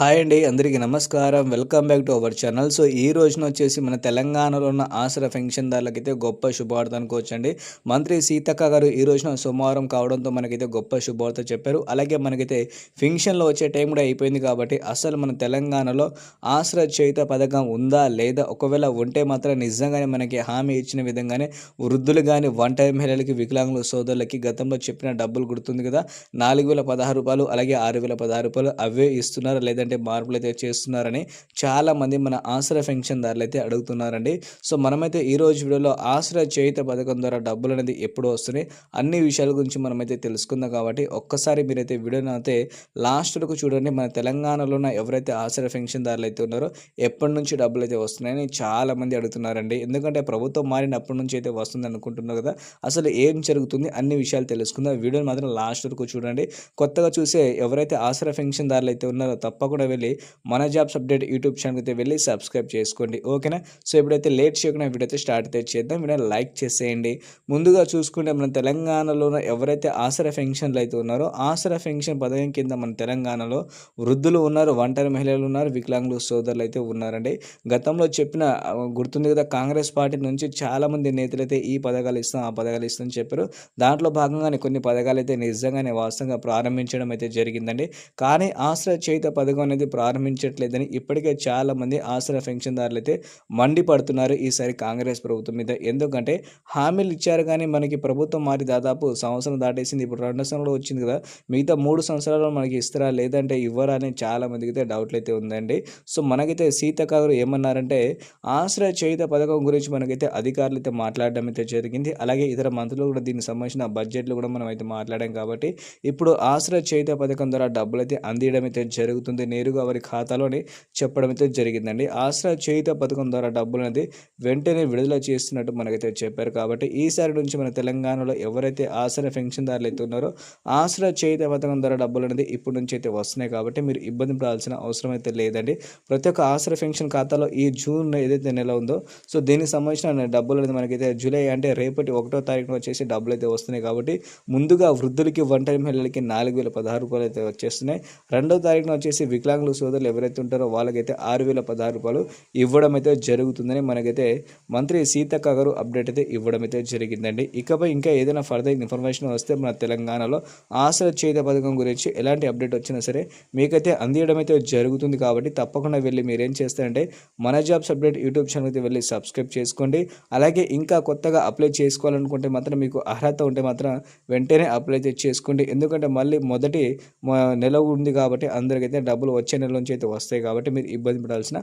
Hi అండి అందరికీ నమస్కారం. Welcome back to our channel. So ఈ రోజున వచ్చేసి మన తెలంగాణలో ఉన్న ఆసరా పెన్షన్దారులకైతే గొప్ప శుభవార్త అనుకోవచ్చండి మంత్రి సీతక్క గారు ఈ రోజున సోమవారం కావడంతో మనకైతే గొప్ప శుభవార్త చెప్పారు. అలాగే మనకైతే ఫింక్షన్లో వచ్చే టైం కూడా అయిపోయింది కాబట్టి అసలు మన తెలంగాణలో ఆసరా చేయుత పథకం ఉందా లేదా? ఒకవేళ ఉంటే మాత్రం నిజంగానే మనకి హామీ ఇచ్చిన విధంగానే వృద్ధులు కానీ వన్ టైం మహిళలకి వికలాంగుల సోదరులకి గతంలో చెప్పిన డబ్బులు గుర్తుంది కదా. నాలుగు వేల పదహారు రూపాయలు అలాగే ఆరు వేల పదహారు రూపాయలు అవే ఇస్తున్నారు ఏంటంటే మార్పులు అయితే చేస్తున్నారని చాలామంది మన ఆసరా పెన్షన్దారులు అయితే అడుగుతున్నారండి. సో మనమైతే ఈ రోజు వీడియోలో ఆసరా చేయుత పథకం ద్వారా డబ్బులు అనేది ఎప్పుడు వస్తున్నాయి? అన్ని విషయాల గురించి మనమైతే తెలుసుకుందాం కాబట్టి ఒక్కసారి మీరైతే వీడియోని అయితే లాస్ట్ వరకు చూడండి. మన తెలంగాణలో ఉన్న ఎవరైతే ఆసరా పెన్షన్దారులు అయితే ఉన్నారో ఎప్పటి నుంచి డబ్బులు అయితే వస్తున్నాయని చాలామంది అడుగుతున్నారండి. ఎందుకంటే ప్రభుత్వం మారినప్పటి నుంచి అయితే వస్తుంది అనుకుంటున్నారు కదా. అసలు ఏం జరుగుతుంది? అన్ని విషయాలు తెలుసుకుందాం. వీడియోని మాత్రం లాస్ట్ వరకు చూడండి. కొత్తగా చూసే ఎవరైతే ఆసరా పెన్షన్దారులు అయితే ఉన్నారో తప్పకుండా వెళ్ళి మన జాబ్స్ అప్డేట్ యూట్యూబ్ ఛానల్ అయితే వెళ్ళి సబ్స్క్రైబ్ చేసుకోండి. ఓకేనా సో ఇప్పుడైతే లేట్ చేయకుండా వీడియో అయితే స్టార్ట్ అయితే చేద్దాం. వీడియో లైక్ చేసేయండి. ముందుగా చూసుకుంటే మన తెలంగాణలో ఎవరైతే ఆసరా పెన్షన్లు అయితే ఉన్నారో ఆసరా పెన్షన్ పథకం కింద మన తెలంగాణలో వృద్ధులు ఉన్నారు ఒంటరి మహిళలు ఉన్నారు వికలాంగులు సోదరులు అయితే ఉన్నారండి. గతంలో చెప్పిన గుర్తుంది కదా కాంగ్రెస్ పార్టీ నుంచి చాలామంది నేతలు అయితే ఈ పథకాలు ఇస్తాం ఆ పథకాలు ఇస్తాం చెప్పారు. దాంట్లో భాగంగానే కొన్ని పథకాలు అయితే నిజంగానే వాస్తవంగా ప్రారంభించడం అయితే జరిగిందండి. కానీ ఆశ్రయ చేత పథకం అనేది ప్రారంభించట్లేదని ఇప్పటికే చాలామంది ఆశ్రయ పెన్షన్దారులు అయితే మండిపడుతున్నారు ఈసారి కాంగ్రెస్ ప్రభుత్వం మీద. ఎందుకంటే హామీలు ఇచ్చారు కానీ మనకి ప్రభుత్వం మారి దాదాపు సంవత్సరం దాటేసింది. ఇప్పుడు రెండు సంవత్సరాలు వచ్చింది కదా. మిగతా మూడు సంవత్సరాలు మనకి ఇస్తారా లేదంటే ఇవ్వరా అని చాలా మందికి అయితే డౌట్లు అయితే ఉందండి. సో మనకైతే సీతక్క ఏమన్నారంటే ఆశ్రయ చేయుత పథకం గురించి మనకైతే అధికారులు అయితే మాట్లాడడం అయితే జరిగింది. అలాగే ఇతర మంత్రులు కూడా దీనికి సంబంధించిన బడ్జెట్లు కూడా మనం అయితే మాట్లాడాం కాబట్టి ఇప్పుడు ఆశ్రయ చేయుత పథకం ద్వారా డబ్బులు అయితే అందియడం అయితే జరుగుతుంది. నేరుగా వారి ఖాతాలోనే చెప్పడం అయితే జరిగిందండి. ఆసరా చేయుత పథకం ద్వారా డబ్బులు అనేది వెంటనే విడుదల చేస్తున్నట్టు మనకైతే చెప్పారు. కాబట్టి ఈసారి నుంచి మన తెలంగాణలో ఎవరైతే ఆసరా పెన్షన్దారులు అయితే ఉన్నారో ఆసరా చేయుత పథకం ద్వారా డబ్బులు అనేది ఇప్పటి నుంచి అయితే వస్తున్నాయి. కాబట్టి మీరు ఇబ్బంది పడాల్సిన అవసరం అయితే లేదండి. ప్రతి ఒక్క ఆసరా పెన్షన్ ఖాతాలో ఈ జూన్ ఏదైతే నెల ఉందో సో దీనికి సంబంధించిన డబ్బులు అనేది మనకైతే జూలై అంటే రేపటి ఒకటో తారీఖున వచ్చేసి డబ్బులు అయితే వస్తున్నాయి. కాబట్టి ముందుగా వృద్ధులకి ఒంటరి మహిళలకి నాలుగు వేల పదహారు రూపాయలు అయితే వచ్చేస్తున్నాయి. రెండో తారీఖున వచ్చేసి వికలాంగుల సోదరులు ఎవరైతే ఉంటారో వాళ్ళకైతే ఆరు వేల పదహారు రూపాయలు ఇవ్వడం అయితే జరుగుతుందని మనకైతే మంత్రి సీతక్క గారు అప్డేట్ అయితే ఇవ్వడం అయితే జరిగిందండి. ఇకపై ఇంకా ఏదైనా ఫర్దర్ ఇన్ఫర్మేషన్ వస్తే మన తెలంగాణలో ఆశల చేత పథకం గురించి ఎలాంటి అప్డేట్ వచ్చినా సరే మీకైతే అందియడం అయితే జరుగుతుంది కాబట్టి తప్పకుండా వెళ్ళి మీరేం చేస్తారంటే మన జాబ్స్ అప్డేట్ యూట్యూబ్ ఛానల్ అయితే వెళ్ళి సబ్స్క్రైబ్ చేసుకోండి. అలాగే ఇంకా కొత్తగా అప్లై చేసుకోవాలనుకుంటే మాత్రం మీకు అర్హత ఉంటే మాత్రం వెంటనే అప్లై అయితే చేసుకోండి. ఎందుకంటే మళ్ళీ మొదటి నెల ఉంది కాబట్టి అందరికైతే డబ్బులు వచ్చే నెల నుంచి అయితే వస్తాయి కాబట్టి మీరు ఇబ్బంది పడాల్సిన